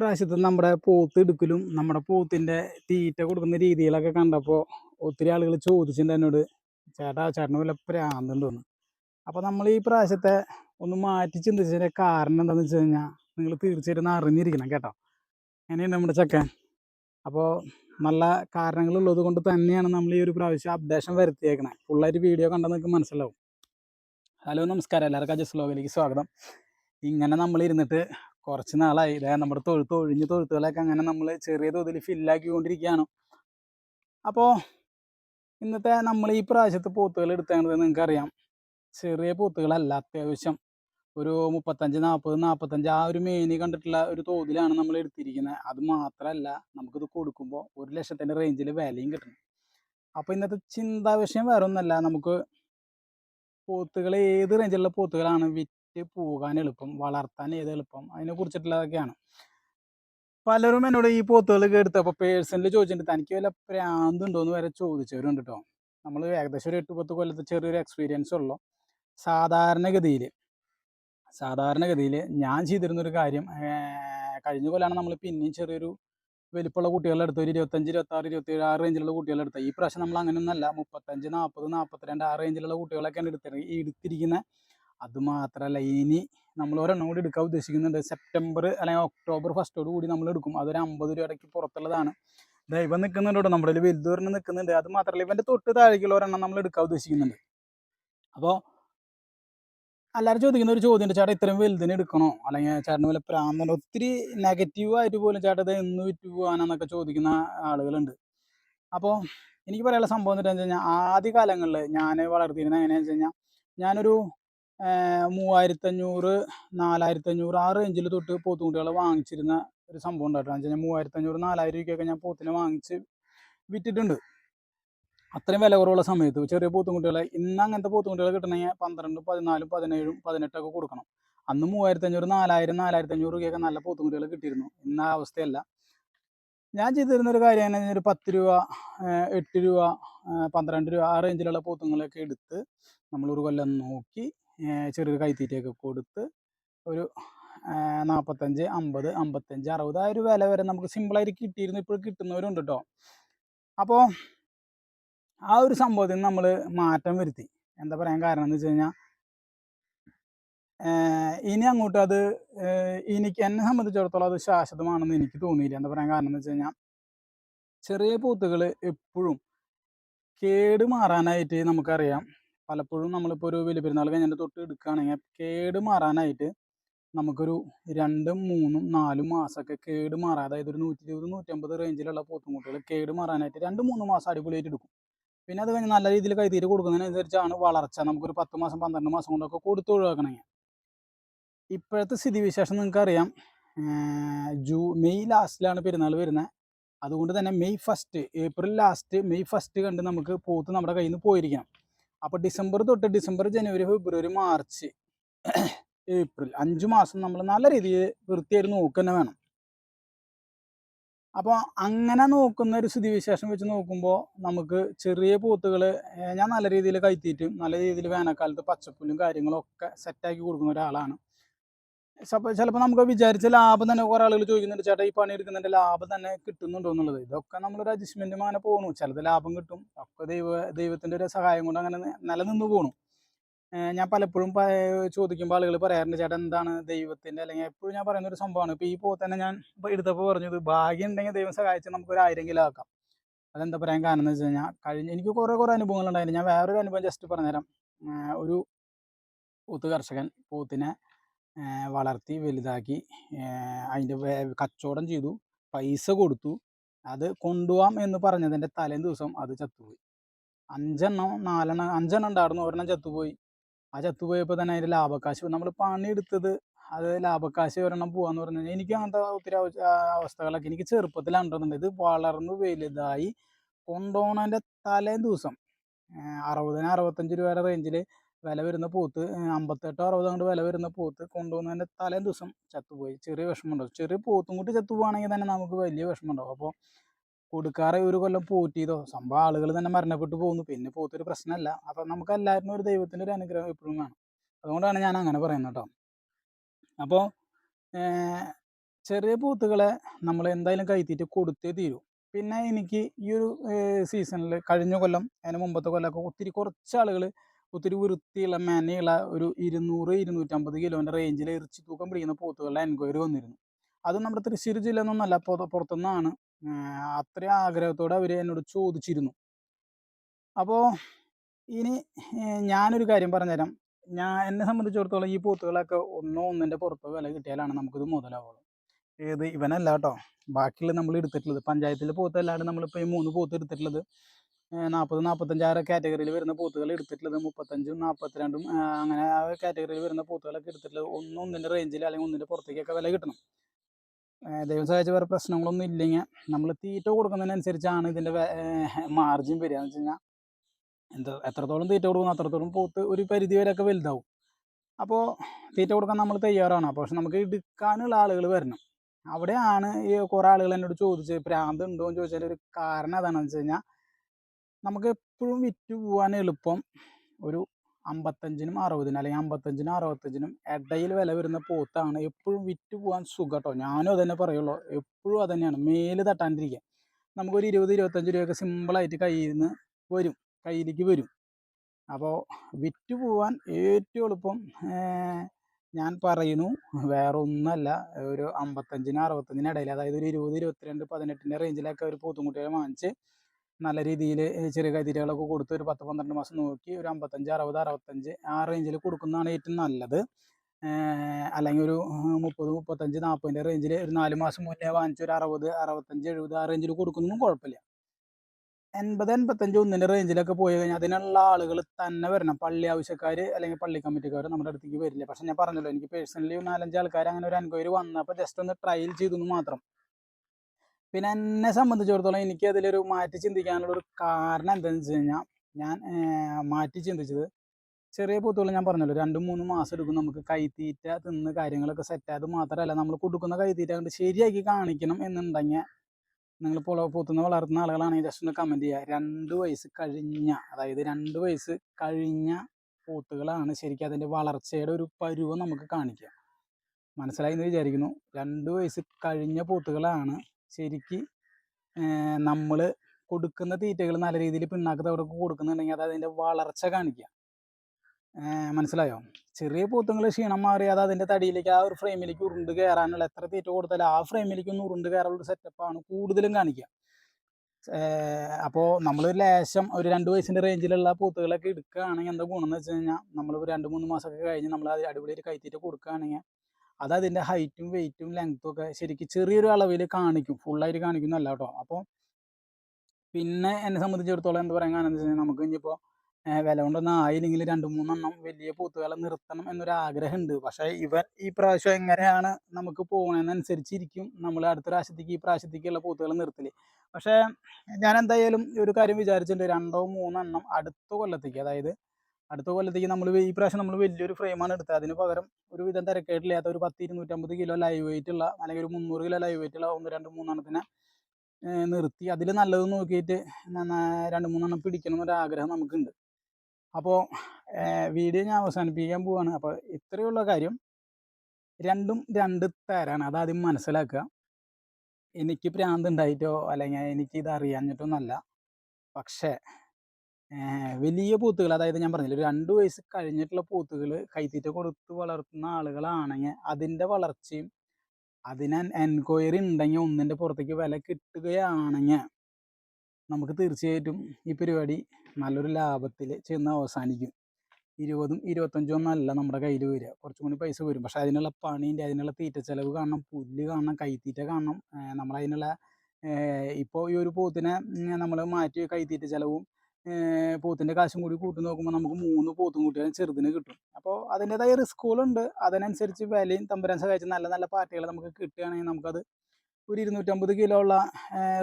പ്രാവശ്യത്തെ നമ്മുടെ പോത്ത് എടുക്കലും നമ്മുടെ പോത്തിന്റെ തീറ്റ കൊടുക്കുന്ന രീതിയിലൊക്കെ കണ്ടപ്പോൾ ഒത്തിരി ആളുകൾ ചോദിച്ചിട്ടുണ്ട് എന്നോട്. ചേട്ടാ ചേട്ടന് വല്ല പ്രാന്തുണ്ടോന്ന് അപ്പോൾ നമ്മൾ ഈ പ്രാവശ്യത്തെ ഒന്ന് മാറ്റി ചിന്തിച്ചതിന്റെ കാരണം എന്താണെന്ന് വെച്ച് കഴിഞ്ഞാൽ നിങ്ങൾ തീർച്ചയായിട്ടും അറിഞ്ഞിരിക്കണം കേട്ടോ. അങ്ങനെയാണ് നമ്മുടെ ചക്കൻ? അപ്പോൾ നല്ല കാരണങ്ങളുള്ളത് കൊണ്ട് തന്നെയാണ് നമ്മൾ ഈ ഒരു പ്രാവശ്യം അപ്ഡേഷൻ വരുത്തിയേക്കണേ. ഫുള്ളായിട്ട് വീഡിയോ കണ്ടാൽ നിങ്ങൾക്ക് മനസ്സിലാവും. ഹലോ നമസ്കാരം. എല്ലാവർക്കും അജസ് ലോകിലേക്ക് സ്വാഗതം. ഇങ്ങനെ നമ്മൾ ഇരുന്നിട്ട് കുറച്ച് നാളായി. ഇതേ നമ്മുടെ തൊഴുത്ത് ഒഴിഞ്ഞ തൊഴുത്തുകളൊക്കെ അങ്ങനെ നമ്മൾ ചെറിയ തോതിൽ ഫില്ലാക്കിക്കൊണ്ടിരിക്കുകയാണ്. അപ്പോൾ ഇന്നത്തെ നമ്മൾ ഈ പ്രാവശ്യത്തെ പോത്തുകൾ എടുത്തേണ്ടത് നിങ്ങൾക്കറിയാം ചെറിയ പോത്തുകളല്ല അത്യാവശ്യം ഒരു മുപ്പത്തഞ്ച് നാൽപ്പത് നാൽപ്പത്തഞ്ച് ആ ഒരു മേനി കണ്ടിട്ടുള്ള ഒരു തോതിലാണ് നമ്മൾ എടുത്തിരിക്കുന്നത് അത് മാത്രമല്ല നമുക്കിത് കൊടുക്കുമ്പോൾ ഒരു ലക്ഷത്തിന്റെ റേഞ്ചിൽ വിലയും കിട്ടണം. അപ്പോൾ ഇന്നത്തെ ചിന്താ വിഷയം വേറെ ഒന്നല്ല നമുക്ക് പോത്തുകൾ ഏത് റേഞ്ചിലുള്ള പോത്തുകളാണ് വിറ്റ് പോകാൻ എളുപ്പം വളർത്താൻ ഏത് എളുപ്പം അതിനെ കുറിച്ചിട്ടുള്ളതൊക്കെയാണ്. പലരും എന്നോട് ഈ പോത്തുകൾ എടുത്തപ്പോൾ പേഴ്സണലി ചോദിച്ചിട്ടുണ്ട് തനിക്ക് വല്ല പ്രാന്തുണ്ടോയെന്ന് വരെ ചോദിച്ചവരുണ്ട് കേട്ടോ നമ്മൾ ഏകദേശം ഒരു എട്ട് പത്ത് കൊല്ലത്തെ ചെറിയൊരു എക്സ്പീരിയൻസ് ഉള്ളു. സാധാരണഗതിയിൽ സാധാരണഗതിയിൽ ഞാൻ ചെയ്തിരുന്നൊരു കാര്യം കഴിഞ്ഞ കൊല്ലാണ് നമ്മൾ പിന്നെയും ചെറിയൊരു വലിപ്പമുള്ള കുട്ടികളുടെ അടുത്ത് ഒരു ഇരുപത്തഞ്ച് ഇരുപത്താറ് ഇരുപത്തേഴ് ആ റേഞ്ചിലുള്ള കുട്ടികളുടെ അടുത്ത് ഈ പ്രാവശ്യം നമ്മൾ അങ്ങനെയൊന്നല്ല മുപ്പത്തഞ്ച് നാൽപ്പത് നാൽപ്പത്തിരണ്ട് ആ റേഞ്ചിലുള്ള കുട്ടികളൊക്കെയാണ് എടുത്തിരിക്കുന്നത് എടുത്തിരിക്കുന്നത് അതുമാത്രമല്ല ഇനി നമ്മൾ ഒരെണ്ണം കൂടി എടുക്കാൻ ഉദ്ദേശിക്കുന്നുണ്ട്. സെപ്റ്റംബർ അല്ലെങ്കിൽ ഒക്ടോബർ ഫസ്റ്റോട് കൂടി നമ്മൾ എടുക്കും. അതൊരു അമ്പത് രൂപയ്ക്ക് പുറത്തുള്ളതാണ്. ദൈവം നിൽക്കുന്നുണ്ട് കേട്ടോ നമ്മുടെ ഒരു വലുതൊരെണ്ണം നിൽക്കുന്നുണ്ട്. അത് മാത്രമല്ല ഇവന്റെ തൊട്ട് താഴേക്കുള്ള ഒരെണ്ണം നമ്മൾ എടുക്കാൻ ഉദ്ദേശിക്കുന്നുണ്ട്. അപ്പോൾ എല്ലാവരും ചോദിക്കുന്ന ഒരു ചോദ്യം ചേട്ടാ ഇത്രയും വലുതിന് എടുക്കണോ? അല്ലെങ്കിൽ ചേട്ടന് വല്ല പ്രാന്തണ്ടോ? ഒത്തിരി നെഗറ്റീവ് ആയിട്ട് പോലും ചേട്ടാ ഇത് എന്ന് വിറ്റ് പോകാനെന്നൊക്കെ ചോദിക്കുന്ന ആളുകളുണ്ട്. അപ്പോൾ എനിക്ക് പറയാനുള്ള സംഭവം എന്താണെന്ന് വെച്ച് കഴിഞ്ഞാൽ ആദ്യ കാലങ്ങളിൽ ഞാൻ വളർത്തിയിരുന്നത് എങ്ങനെയാണെന്ന് വെച്ച് കഴിഞ്ഞാൽ ഞാനൊരു മൂവായിരത്തഞ്ഞൂറ് നാലായിരത്തഞ്ഞൂറ് ആ റേഞ്ചിൽ തൊട്ട് പോത്തുകുട്ടികളെ വാങ്ങിച്ചിരുന്ന ഒരു സംഭവം ഉണ്ടായിട്ടാണ് വെച്ച് കഴിഞ്ഞാൽ മൂവായിരത്തഞ്ഞൂറ് നാലായിരം രൂപയ്ക്കൊക്കെ ഞാൻ പോത്തിനെ വാങ്ങിച്ച് വിറ്റിട്ടുണ്ട്. അത്രയും വില കുറവുള്ള സമയത്ത് ചെറിയ പോത്തുകുട്ടികളെ ഇന്ന് അങ്ങനത്തെ പോത്തുകുട്ടികളെ കിട്ടണമെങ്കിൽ പന്ത്രണ്ട് പതിനാലും പതിനേഴും പതിനെട്ടൊക്കെ കൊടുക്കണം. അന്ന് മൂവായിരത്തഞ്ഞൂറ് നാലായിരം നാലായിരത്തഞ്ഞൂറ് രൂപയൊക്കെ നല്ല പോത്തുകുട്ടികളെ കിട്ടിയിരുന്നു. ഇന്ന് ആ അവസ്ഥയല്ല. ഞാൻ ചെയ്തിരുന്ന ഒരു കാര്യം എന്ന് ഒരു പത്ത് രൂപ എട്ട് രൂപ പന്ത്രണ്ട് രൂപ ആ റേഞ്ചിലുള്ള പോത്തുങ്ങളൊക്കെ എടുത്ത് നമ്മളൊരു കൊല്ലം നോക്കി ചെറിയൊരു കൈത്തീറ്റയൊക്കെ കൊടുത്ത് ഒരു നാൽപ്പത്തഞ്ച് അമ്പത് അമ്പത്തഞ്ച് അറുപത് ആ ഒരു വില വരെ നമുക്ക് സിമ്പിളായിട്ട് കിട്ടിയിരുന്നു. ഇപ്പോൾ കിട്ടുന്നവരുണ്ട് കേട്ടോ അപ്പോൾ ആ ഒരു സംഭവത്തിൽ നമ്മൾ മാറ്റം വരുത്തി. എന്താ പറയാൻ കാരണം എന്ന് വെച്ച് കഴിഞ്ഞാൽ ഇനി അങ്ങോട്ട് അത് എനിക്ക് എന്നെ സംബന്ധിച്ചിടത്തോളം അത് ശാശ്വതമാണെന്ന് എനിക്ക് തോന്നിയില്ല. എന്താ പറയാൻ കാരണം എന്ന് വെച്ച് കഴിഞ്ഞാൽ ചെറിയ പോത്തുകൾ എപ്പോഴും കേട് മാറാനായിട്ട് നമുക്കറിയാം. പലപ്പോഴും നമ്മളിപ്പോൾ ഒരു വലിയ പെരുന്നാൾ കഴിഞ്ഞിട്ട് തൊട്ട് എടുക്കുകയാണെങ്കിൽ കേട് മാറാനായിട്ട് നമുക്കൊരു രണ്ടും മൂന്നും നാലും മാസമൊക്കെ കേട് മാറാൻ അതായത് ഒരു നൂറ്റി ഇരുപത് നൂറ്റമ്പത് റേഞ്ചിലുള്ള പോത്തുംകുട്ടികൾ കേട് മാറാനായിട്ട് രണ്ട് മൂന്ന് മാസം അടിപൊളിയായിട്ട് എടുക്കും. പിന്നെ അത് കഴിഞ്ഞ് നല്ല രീതിയിൽ കൈതീര് കൊടുക്കുന്നതിനനുസരിച്ചാണ് വളർച്ച. നമുക്കൊരു പത്ത് മാസം പന്ത്രണ്ട് മാസം കൊണ്ടൊക്കെ കൊടുത്ത് ഒഴിവാക്കണമെങ്കിൽ. ഇപ്പോഴത്തെ സ്ഥിതിവിശേഷം നിങ്ങൾക്കറിയാം ജൂ മെയ് ലാസ്റ്റിലാണ് പെരുന്നാൾ വരുന്നത്. അതുകൊണ്ട് തന്നെ May first April last May first കണ്ട് നമുക്ക് പോത്ത് നമ്മുടെ കയ്യിൽ നിന്ന് പോയിരിക്കണം. അപ്പോൾ ഡിസംബർ തൊട്ട് ഡിസംബർ ജനുവരി ഫെബ്രുവരി മാർച്ച് ഏപ്രിൽ അഞ്ച് മാസം നമ്മൾ നല്ല രീതിയിൽ വൃത്തിയായിട്ട് നോക്കുക വേണം. അപ്പോൾ അങ്ങനെ നോക്കുന്ന ഒരു സ്ഥിതിവിശേഷം വെച്ച് നോക്കുമ്പോൾ നമുക്ക് ചെറിയ പൂത്തുകൾ ഞാൻ നല്ല രീതിയിൽ കൈത്തീറ്റും നല്ല രീതിയിൽ വേനൽക്കാലത്ത് പച്ചപ്പുല്ലും കാര്യങ്ങളൊക്കെ സെറ്റാക്കി കൊടുക്കുന്ന ഒരാളാണ്. ചിലപ്പോൾ നമുക്ക് വിചാരിച്ച ലാഭം തന്നെ കുറേ ആളുകൾ ചോദിക്കുന്നുണ്ട് ചേട്ടാ ഈ പണി എടുക്കുന്നതിന്റെ ലാഭം തന്നെ കിട്ടുന്നുണ്ടോ എന്നുള്ളത്? ഇതൊക്കെ നമ്മളൊരു അഡ്ജസ്റ്റ്മെന്റും അങ്ങനെ പോകണു ചിലത് ലാഭം കിട്ടും ഒക്കെ ദൈവ ദൈവത്തിന്റെ ഒരു സഹായം കൊണ്ട് അങ്ങനെ നിലനിന്ന് പോകണു ഞാൻ പലപ്പോഴും ചോദിക്കുമ്പോൾ ആളുകൾ പറയാറുണ്ട് ചേട്ടാ എന്താണ് ദൈവത്തിന്റെ അല്ലെങ്കിൽ എപ്പോഴും ഞാൻ പറയുന്ന ഒരു സംഭവമാണ്. ഇപ്പോൾ ഈ പോ തന്നെ ഞാൻ എടുത്തപ്പോൾ പറഞ്ഞത് ഭാഗ്യം ഉണ്ടെങ്കിൽ ദൈവം സഹായിച്ച് നമുക്ക് ഒരു ആയിരം കിലോ ആക്കാം. അതെന്താ പറയാൻ കാരണം എന്ന് വെച്ച് കഴിഞ്ഞാൽ കഴിഞ്ഞ എനിക്ക് കുറേ കുറേ അനുഭവങ്ങൾ ഉണ്ടായിരുന്നു ഞാൻ വേറൊരു അനുഭവം ജസ്റ്റ് പറഞ്ഞുതരാം. ഒരു പോത്ത് കർഷകൻ പോത്തിനെ വളർത്തി വലുതാക്കി. അതിന്റെ കച്ചവടം ചെയ്തു. പൈസ കൊടുത്തു. അത് കൊണ്ടുപോകാം എന്ന് പറഞ്ഞതിന്റെ തലേ ദിവസം അത് ചത്തുപോയി. അഞ്ചെണ്ണം നാലെണ്ണം അഞ്ചെണ്ണം ഉണ്ടായിരുന്നു. ഒരെണ്ണം ചത്തുപോയി. ആ ചത്തുപോയപ്പോൾ തന്നെ അതിന്റെ ലാഭക്കാശ് നമ്മൾ പണിയെടുത്തത് അത് ലാഭക്കാശ് ഒരെണ്ണം പോകാന്ന് പറഞ്ഞു കഴിഞ്ഞാൽ എനിക്ക് അങ്ങനത്തെ ഒത്തിരി അവസ്ഥകളൊക്കെ എനിക്ക് ചെറുപ്പത്തിലുണ്ടെന്നുണ്ട് ഇത് വളർന്നു വലുതായി കൊണ്ടുപോകണതിന്റെ തലേ ദിവസം അറുപതിന് അറുപത്തഞ്ച് രൂപയുടെ റേഞ്ചിൽ വില വരുന്ന പോത്ത് അമ്പത്തെട്ടോ അറുപതോ കൊണ്ട് വില വരുന്ന പോത്ത് കൊണ്ടുപോകുന്നതിന്റെ തലേ ദിവസം ചത്തുപോയി. ചെറിയ വിഷമമുണ്ടാവും ചെറിയ പോത്തും കൂട്ടി ചത്തുപോവാണെങ്കിൽ തന്നെ നമുക്ക് വലിയ വിഷമമുണ്ടാവും. അപ്പോൾ കൊടുക്കാറെ ഒരു കൊല്ലം പോറ്റിയതോ സംഭവം ആളുകൾ തന്നെ മരണപ്പെട്ടു പോകുന്നു. പിന്നെ പോത്തൊരു പ്രശ്നമല്ല. അപ്പം നമുക്ക് എല്ലാവരും ഒരു ദൈവത്തിന്റെ ഒരു അനുഗ്രഹം എപ്പോഴും വേണം. അതുകൊണ്ടാണ് ഞാൻ അങ്ങനെ പറയുന്നത് കേട്ടോ. അപ്പോൾ ചെറിയ പോത്തുകളെ നമ്മൾ എന്തായാലും കൈത്തീറ്റ് കൊടുത്തേ തീരൂ. പിന്നെ എനിക്ക് ഈ ഒരു സീസണിൽ കഴിഞ്ഞ കൊല്ലം അതിന് മുമ്പത്തെ കൊല്ലമൊക്കെ ഒത്തിരി കുറച്ച് ആളുകൾ ഒത്തിരി വൃത്തിയുള്ള മെനയുള്ള ഒരു ഇരുന്നൂറ് ഇരുന്നൂറ്റമ്പത് കിലോന്റെ റേഞ്ചിൽ ഇറച്ചി തൂക്കം പിടിക്കുന്ന പോത്തുകളുടെ എൻക്വയറി വന്നിരുന്നു. അത് നമ്മുടെ തൃശ്ശൂർ ജില്ല എന്നൊന്നല്ല പുറ പുറത്തുനിന്നാണ് അത്രയും ആഗ്രഹത്തോടെ അവർ എന്നോട് ചോദിച്ചിരുന്നു. അപ്പോൾ ഇനി ഞാനൊരു കാര്യം പറഞ്ഞുതരാം. ഞാൻ എന്നെ സംബന്ധിച്ചിടത്തോളം ഈ പോത്തുകളൊക്കെ ഒന്നോ ഒന്നിന്റെ പുറത്തോ വില കിട്ടിയാലാണ് നമുക്കിത് മുതലാവുള്ളൂ. ഏത് ഇവനല്ല കേട്ടോ. ബാക്കിയുള്ള നമ്മൾ എടുത്തിട്ടുള്ളത് പഞ്ചായത്തിലെ പോത്തല്ലാണ്ട് നമ്മളിപ്പോൾ ഈ മൂന്ന് പോത്ത് എടുത്തിട്ടുള്ളത് നാൽപ്പത് നാൽപ്പത്തഞ്ചാറ് കാറ്റഗറിയിൽ വരുന്ന പോത്തുകൾ എടുത്തിട്ടുള്ളത് മുപ്പത്തഞ്ചും നാൽപ്പത്തിരണ്ടും അങ്ങനെ ആ കാറ്റഗറിയിൽ വരുന്ന പൂത്തുകളൊക്കെ എടുത്തിട്ടുള്ളത് ഒന്ന് ഒന്നിന്റെ റേഞ്ചിൽ അല്ലെങ്കിൽ ഒന്നിന്റെ പുറത്തേക്കൊക്കെ വില കിട്ടണം. ദൈവം സഹായിച്ച വേറെ പ്രശ്നങ്ങളൊന്നും ഇല്ലെങ്കിൽ നമ്മൾ തീറ്റ കൊടുക്കുന്നതിനനുസരിച്ചാണ് ഇതിന്റെ മാർജിൻ വരിക. എന്ന് വെച്ച് കഴിഞ്ഞാൽ എന്താ എത്രത്തോളം തീറ്റ കൊടുക്കുന്നു അത്രത്തോളം പോത്ത് ഒരു പരിധി വരെയൊക്കെ വലുതാവും. അപ്പോൾ തീറ്റ കൊടുക്കാൻ നമ്മൾ തയ്യാറാണ്. അപ്പോൾ പക്ഷെ നമുക്ക് എടുക്കാനുള്ള ആളുകൾ വരണം. അവിടെയാണ് ഈ കുറേ ആളുകൾ എന്നോട് ചോദിച്ചത് ഭ്രാന്ത് ഉണ്ടോ എന്ന് ചോദിച്ചാൽ ഒരു കാരണം അതാണെന്ന് വെച്ച് കഴിഞ്ഞാൽ നമുക്ക് എപ്പോഴും വിറ്റ് പോകാൻ എളുപ്പം ഒരു അമ്പത്തഞ്ചിനും അറുപതിനും അല്ലെങ്കിൽ അമ്പത്തഞ്ചിനും അറുപത്തഞ്ചിനും ഇടയിൽ വില വരുന്ന പോത്താണ് എപ്പോഴും വിറ്റ് പോകാൻ സുഖം കേട്ടോ ഞാനും അതന്നെ പറയുള്ളൂ. എപ്പോഴും അതന്നെയാണ്. മേൽ തട്ടാണ്ടിരിക്കുക നമുക്കൊരു ഇരുപത് ഇരുപത്തഞ്ച് രൂപയൊക്കെ സിമ്പിളായിട്ട് കയ്യിൽ നിന്ന് വരും. കയ്യിലേക്ക് വരും. അപ്പോൾ വിറ്റ് പോവാൻ ഏറ്റവും എളുപ്പം ഞാൻ പറയുന്നു വേറെ ഒന്നല്ല ഒരു അമ്പത്തഞ്ചിനും അറുപത്തഞ്ചിനും ഇടയിൽ അതായത് ഒരു ഇരുപത് ഇരുപത്തിരണ്ട് പതിനെട്ടിന്റെ റേഞ്ചിലൊക്കെ ഒരു പോത്തുംകുട്ടികളെ വാങ്ങിച്ച് നല്ല രീതിയിൽ ചെറിയ കൈതിരികളൊക്കെ കൊടുത്ത് ഒരു പത്ത് പന്ത്രണ്ട് മാസം നോക്കി ഒരു അമ്പത്തഞ്ച് അറുപത് അറുപത്തഞ്ച് ആ റേഞ്ചിൽ കൊടുക്കുന്നതാണ് ഏറ്റവും നല്ലത്. അല്ലെങ്കിൽ ഒരു മുപ്പത് മുപ്പത്തഞ്ച് നാൽപ്പതിന്റെ റേഞ്ചിൽ ഒരു നാല് മാസം മുന്നേ വാങ്ങിച്ച ഒരു അറുപത് അറുപത്തഞ്ച് എഴുപത് ആ റേഞ്ചിൽ കൊടുക്കുന്നതും കുഴപ്പമില്ല. എൺപത് എൺപത്തഞ്ച് ഒന്നിന്റെ റേഞ്ചിലൊക്കെ പോയി കഴിഞ്ഞാൽ അതിനുള്ള ആളുകൾ തന്നെ വരണം. പള്ളി ആവശ്യക്കാർ അല്ലെങ്കിൽ പള്ളി കമ്മിറ്റിക്കാർ നമ്മുടെ അടുത്തേക്ക് വരില്ല. പക്ഷെ ഞാൻ പറഞ്ഞല്ലോ എനിക്ക് പേഴ്സണലി നാലഞ്ച് ആൾക്കാർ അങ്ങനെ ഒരു എൻക്വയറി വന്നപ്പോൾ ജസ്റ്റ് ഒന്ന് ട്രയൽ ചെയ്തു മാത്രം. പിന്നെ എന്നെ സംബന്ധിച്ചിടത്തോളം എനിക്ക് അതിലൊരു മാറ്റി ചിന്തിക്കാനുള്ള ഒരു കാരണം എന്താണെന്ന് വെച്ച് കഴിഞ്ഞാൽ ഞാൻ മാറ്റി ചിന്തിച്ചത് ചെറിയ പൂത്തുകൾ ഞാൻ പറഞ്ഞല്ലോ രണ്ടും മൂന്നും മാസം എടുക്കും നമുക്ക് കൈത്തീറ്റ തിന്ന് കാര്യങ്ങളൊക്കെ സെറ്റ് ആയത് മാത്രമല്ല നമ്മൾ കൊടുക്കുന്ന കൈത്തീറ്റ കണ്ട് ശരിയാക്കി കാണിക്കണം എന്നുണ്ടെങ്കിൽ നിങ്ങൾ പുള പൂത്തുന്ന വളർത്തുന്ന ആളുകളാണെങ്കിൽ ജസ്റ്റ് ഒന്ന് കമന്റ് ചെയ്യുക. രണ്ട് വയസ്സ് കഴിഞ്ഞ അതായത് രണ്ട് വയസ്സ് കഴിഞ്ഞ പൂത്തുകളാണ് ശരിക്കും അതിന്റെ വളർച്ചയുടെ ഒരു പരുവം നമുക്ക് കാണിക്കുക. മനസ്സിലായി എന്ന് വിചാരിക്കുന്നു. രണ്ട് വയസ്സ് കഴിഞ്ഞ പോത്തുകളാണ് ശരിക്ക് നമ്മൾ കൊടുക്കുന്ന തീറ്റകൾ നല്ല രീതിയിൽ പിണ്ണാക്ക് തവിടൊക്കെ കൊടുക്കുന്നുണ്ടെങ്കിൽ അത് അതിന്റെ വളർച്ച കാണിക്കുക. മനസ്സിലായോ? ചെറിയ പൂത്തുങ്ങൾ ക്ഷീണം മാറി അത് അതിന്റെ തടിയിലേക്ക് ആ ഒരു ഫ്രെയിമിലേക്ക് ഉരുണ്ട് കയറാനുള്ള എത്ര തീറ്റ കൊടുത്താലും ആ ഫ്രെയിമിലേക്ക് ഒന്ന് ഉരുണ്ട് കയറാനുള്ള സെറ്റപ്പാണ് കൂടുതലും കാണിക്കുക. അപ്പോൾ നമ്മൾ ലേശം ഒരു രണ്ട് വയസ്സിന്റെ റേഞ്ചിലുള്ള പൂത്തുകളൊക്കെ എടുക്കുകയാണെങ്കിൽ എന്താ ഗുണം എന്ന് വെച്ച് കഴിഞ്ഞാൽ നമ്മൾ രണ്ട് മൂന്ന് മാസമൊക്കെ കഴിഞ്ഞ് നമ്മൾ അത് അടിപൊളിയായിട്ട് കൈത്തീറ്റ കൊടുക്കുകയാണെങ്കിൽ അത് അതിന്റെ ഹൈറ്റും വെയിറ്റും ലെങ്ത്തും ഒക്കെ ശരിക്കും ചെറിയൊരു അളവിൽ കാണിക്കും. ഫുള്ളായിട്ട് കാണിക്കുന്നല്ല കേട്ടോ. അപ്പോൾ പിന്നെ എന്നെ സംബന്ധിച്ചിടത്തോളം എന്താ പറയാൻ കാരണം എന്താ വെച്ച് നമുക്ക് ഇനിയിപ്പോൾ വില കൊണ്ടൊന്നും ആയില്ലെങ്കിൽ രണ്ട് മൂന്നെണ്ണം വലിയ പോത്തുകളെ നിർത്തണം എന്നൊരു ആഗ്രഹമുണ്ട്. പക്ഷേ ഇവൻ ഈ പ്രാവശ്യം എങ്ങനെയാണ് നമുക്ക് പോകുന്നതെന്നനുസരിച്ചിരിക്കും നമ്മൾ അടുത്ത പ്രാവശ്യത്തേക്ക് ഈ പ്രാവശ്യത്തേക്കുള്ള പോത്തുകളെ നിർത്തൽ. പക്ഷേ ഞാൻ എന്തായാലും ഒരു കാര്യം വിചാരിച്ചിട്ടുണ്ട്. രണ്ടോ മൂന്നെണ്ണം അടുത്ത കൊല്ലത്തേക്ക് അതായത് അടുത്ത കൊല്ലത്തേക്ക് നമ്മൾ ഈ പ്രാവശ്യം നമ്മൾ വലിയൊരു ഫ്രെയിമാണ് എടുത്തത്. അതിന് പകരം ഒരു വിധം തിരക്കേട്ടില്ലാത്ത ഒരു പത്ത് ഇരുന്നൂറ്റമ്പത് കിലോ ലൈവ് വെയിറ്റ് ഉള്ള അല്ലെങ്കിൽ ഒരു മുന്നൂറ് കിലോ ലൈവ് വെയിറ്റ് ഉള്ള ഒന്ന് രണ്ട് മൂന്നെണ്ണത്തിനെ നിർത്തി. അതിൽ നല്ലത് നോക്കിയിട്ട് രണ്ട് മൂന്നെണ്ണം പിടിക്കണം എന്നൊരു ആഗ്രഹം നമുക്കുണ്ട്. അപ്പോൾ വീഡിയോ ഞാൻ അവസാനിപ്പിക്കാൻ പോവാണ്. അപ്പോൾ ഇത്രയുള്ള കാര്യം രണ്ടും രണ്ട് തരാണ്. അതാദ്യം മനസ്സിലാക്കുക. എനിക്ക് പ്രാന്ത് ഉണ്ടായിട്ടോ അല്ലെങ്കിൽ എനിക്ക് ഇത് അറിയാഞ്ഞിട്ടൊന്നല്ല പക്ഷേ വലിയ പൂത്തുകൾ. അതായത് ഞാൻ പറഞ്ഞില്ല ഒരു രണ്ട് വയസ്സ് കഴിഞ്ഞിട്ടുള്ള പൂത്തുകൾ കൈത്തീറ്റ കൊടുത്ത് വളർത്തുന്ന ആളുകളാണെങ്കിൽ അതിന്റെ വളർച്ചയും അതിന് എൻക്വയറി ഉണ്ടെങ്കിൽ ഒന്നിന്റെ പുറത്തേക്ക് വില കിട്ടുകയാണെങ്കിൽ നമുക്ക് തീർച്ചയായിട്ടും ഈ പരിപാടി നല്ലൊരു ലാഭത്തിൽ ചെന്ന് അവസാനിക്കും. ഇരുപതും ഇരുപത്തഞ്ചും ഒന്നല്ല നമ്മുടെ കയ്യിൽ വരിക. കുറച്ചും കൂടി പൈസ വരും. പക്ഷേ അതിനുള്ള പണീന്റെ അതിനുള്ള തീറ്റ ചെലവ് കാണണം പുല്ല് കാണണം കൈത്തീറ്റ കാണണം. നമ്മളതിനുള്ള ഇപ്പോൾ ഈ ഒരു പൂത്തിനെ നമ്മൾ മാറ്റി കൈത്തീറ്റ ചെലവും പോത്തിന്റെ കാശും കൂടി കൂട്ടി നോക്കുമ്പോൾ നമുക്ക് മൂന്ന് പോത്തും കുട്ടികളും ചെറുതിന് കിട്ടും. അപ്പോൾ അതിന്റെതായ റിസ്കുകളുണ്ട് അതിനനുസരിച്ച് വിലയും തമ്പുരാൻ സഹായിച്ച് നല്ല നല്ല പാർട്ടികൾ നമുക്ക് കിട്ടുകയാണെങ്കിൽ നമുക്കത് ഒരു ഇരുന്നൂറ്റമ്പത് കിലോ ഉള്ള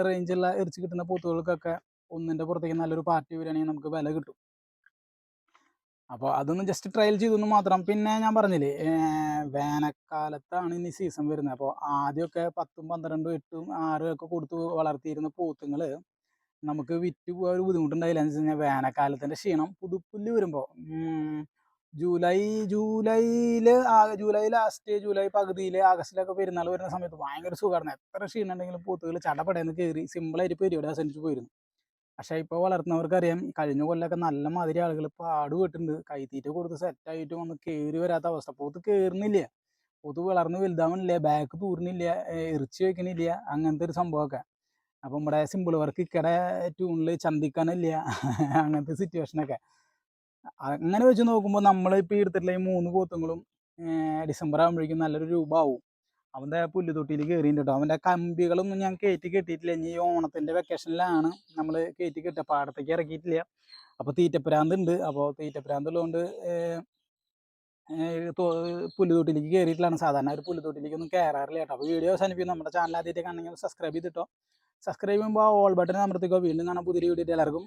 റേഞ്ചുള്ള എറിച്ച് കിട്ടുന്ന പോത്തുകൾക്കൊക്കെ ഒന്നിന്റെ പുറത്തേക്ക് നല്ലൊരു പാർട്ടി വരികയാണെങ്കിൽ നമുക്ക് വില കിട്ടും. അപ്പോൾ അതൊന്ന് ജസ്റ്റ് ട്രയൽ ചെയ്തെന്ന് മാത്രം. പിന്നെ ഞാൻ പറഞ്ഞില്ലേ വേനൽക്കാലത്താണ് ഇനി സീസൺ വരുന്നത്. അപ്പോൾ ആദ്യമൊക്കെ പത്തും പന്ത്രണ്ടും എട്ടും ആറും ഒക്കെ കൊടുത്ത് വളർത്തിയിരുന്ന പോത്തുങ്ങൾ നമുക്ക് വിറ്റ് പോകാൻ ഒരു ബുദ്ധിമുട്ടുണ്ടായില്ല. എന്ന് വെച്ച് കഴിഞ്ഞാൽ വേനൽക്കാലത്തിന്റെ ക്ഷീണം പുതുപ്പുല്ല് വരുമ്പോൾ ജൂലൈ ജൂലൈയിൽ ആ- ജൂലൈ ലാസ്റ്റ് ജൂലൈ പകുതിയിൽ ആഗസ്റ്റിലൊക്കെ പെരുന്നാൾ വരുന്ന സമയത്ത് ഭയങ്കര സുഖമായിരുന്നു എത്ര ക്ഷീണം ഉണ്ടെങ്കിലും പൂത്തുകൾ ചടപടയെന്ന് കയറി സിമ്പിളായിട്ട് പരിപാടി അവസാനിച്ച് പോയിരുന്നു. പക്ഷേ ഇപ്പോൾ വളർത്തുന്നവർക്കറിയാം കഴിഞ്ഞ കൊല്ലമൊക്കെ നല്ല മാതിരി ആളുകൾ പാട് വിട്ടിട്ടുണ്ട് കൈത്തീറ്റ കൊടുത്ത് സെറ്റായിട്ട് വന്ന് കയറി വരാത്ത അവസ്ഥ. പൂത്ത് കയറുന്നില്ല പൂത്ത് വളർന്ന് വലുതാവണില്ല. ബാക്ക് തൂറിനില്ല എറിച്ച് വെക്കണില്ല. അങ്ങനത്തെ ഒരു സംഭവമൊക്കെ. അപ്പം നമ്മുടെ സിമ്പിൾ വർക്ക് ഇക്കടെ ട്യൂണിൽ ചന്തിക്കാനില്ല അങ്ങനത്തെ സിറ്റുവേഷനൊക്കെ അങ്ങനെ വെച്ച് നോക്കുമ്പോൾ നമ്മൾ ഇപ്പോൾ എടുത്തിട്ടുള്ള ഈ മൂന്ന് പോത്തുങ്ങളും ഡിസംബർ ആകുമ്പോഴേക്കും നല്ലൊരു രൂപ ആവും അവന്റെ പുല്ലുതൊട്ടിയിൽ കയറിയിട്ടുണ്ട് കേട്ടോ അവന്റെ കമ്പികളൊന്നും ഞാൻ കയറ്റി കെട്ടിയിട്ടില്ല. ഇനി ഈ ഓണത്തിന്റെ വെക്കേഷനിലാണ് നമ്മൾ കയറ്റി കെട്ടുക. പാടത്തേക്ക് ഇറക്കിയിട്ടില്ല. അപ്പോൾ തീറ്റപ്രാന്ത് ഉണ്ട് അപ്പോൾ തീറ്റപ്രാന്ത് ഉള്ളതുകൊണ്ട് പുല്ലുതൊട്ടിലേക്ക് കയറിയിട്ടില്ലാണ് സാധാരണ ഒരു പുല്ലുതൊട്ടിലേക്കൊന്നും കയറാറില്ല കേട്ടോ അപ്പോൾ വീഡിയോ അവസാനിപ്പിക്കും നമ്മുടെ ചാനൽ ആദ്യമായിട്ട് കാണണമെങ്കിൽ സബ്സ്ക്രൈബ് ചെയ്തിട്ടോ. സബ്സ്ക്രൈബ് ചെയ്യുമ്പോൾ ഓൾ ബട്ടൺ അമർത്തിക്കോ. വീണ്ടും കാണാൻ പുതിയ വീഡിയോ എല്ലാവർക്കും.